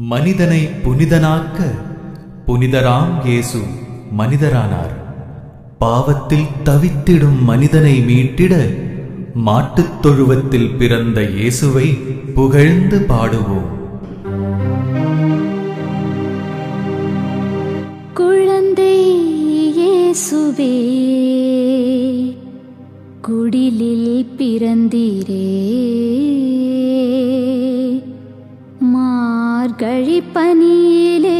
மனிதனை புனிதனாக்க புனிதராம் இயேசு மனிதரானார். பாவத்தில் தவித்திடும் மனிதனை மீட்டிட மாட்டுத் தொழுவத்தில் பிறந்த இயேசுவை புகழ்ந்து பாடுவோம். குழந்தை இயேசுவே குடிலில் பிறந்தீரே. மார்கழி பனியிலே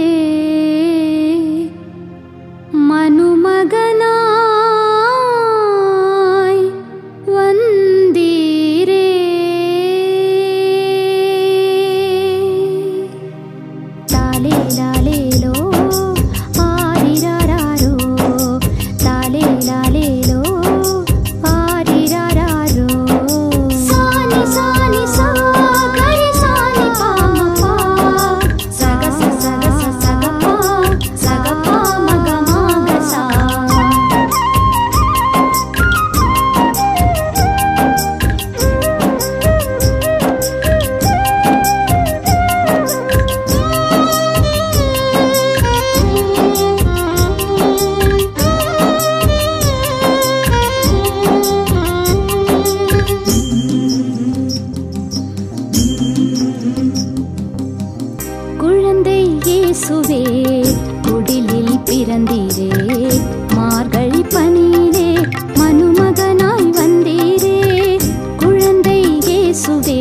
குழந்தை இயேசுவே குடிலில் பிறந்தீரே மார்கழி பணியிலே மனுமகனாய் வந்தீரே. குழந்தை இயேசுவே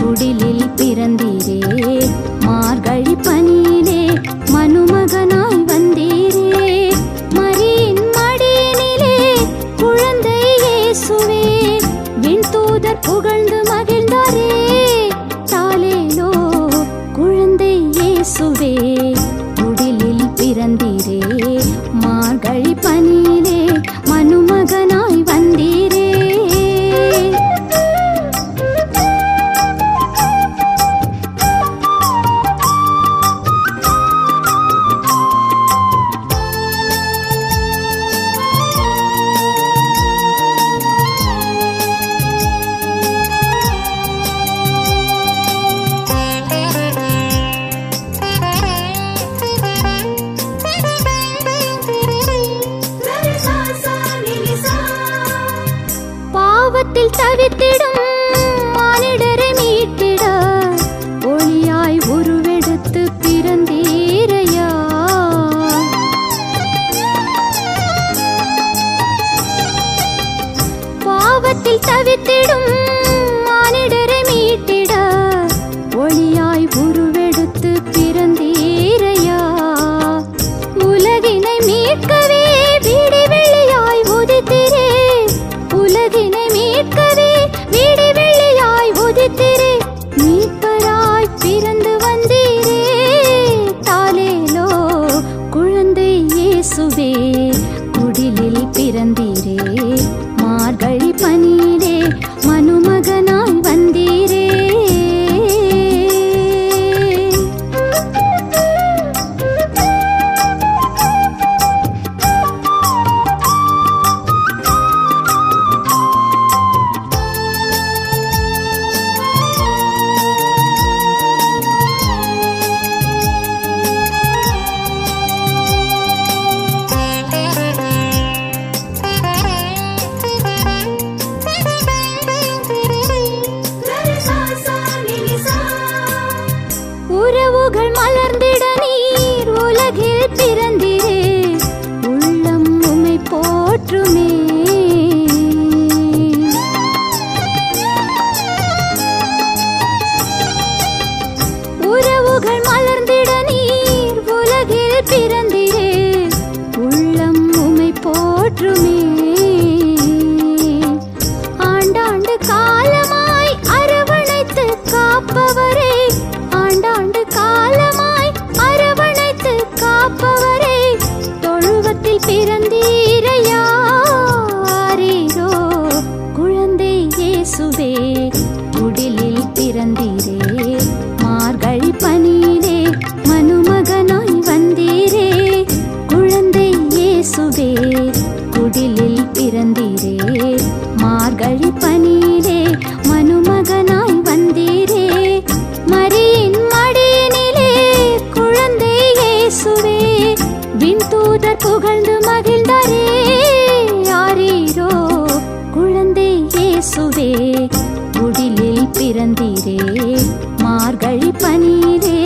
குடிலில் பிறந்தீரே மார்கழி பணியிலே மனுமகனாய் வந்தீரே. மரியின் மடியினிலே குழந்தை இயேசுவே விண்தூதர் புகழ்ந்து காட்டில் தவித்திடும் மானிடரை மீட்டிட. ஒளியாய் உருவெடுத்து பிறந்தீரையா? பாவத்தில் தவித்திடும் பிறந்தீரே புகழ்ந்து மகிழ்ந்தாரே. யாரீரோ? குழந்தை இயேசுவே குடிலில் பிறந்தீரே. மார்கழி பனீரே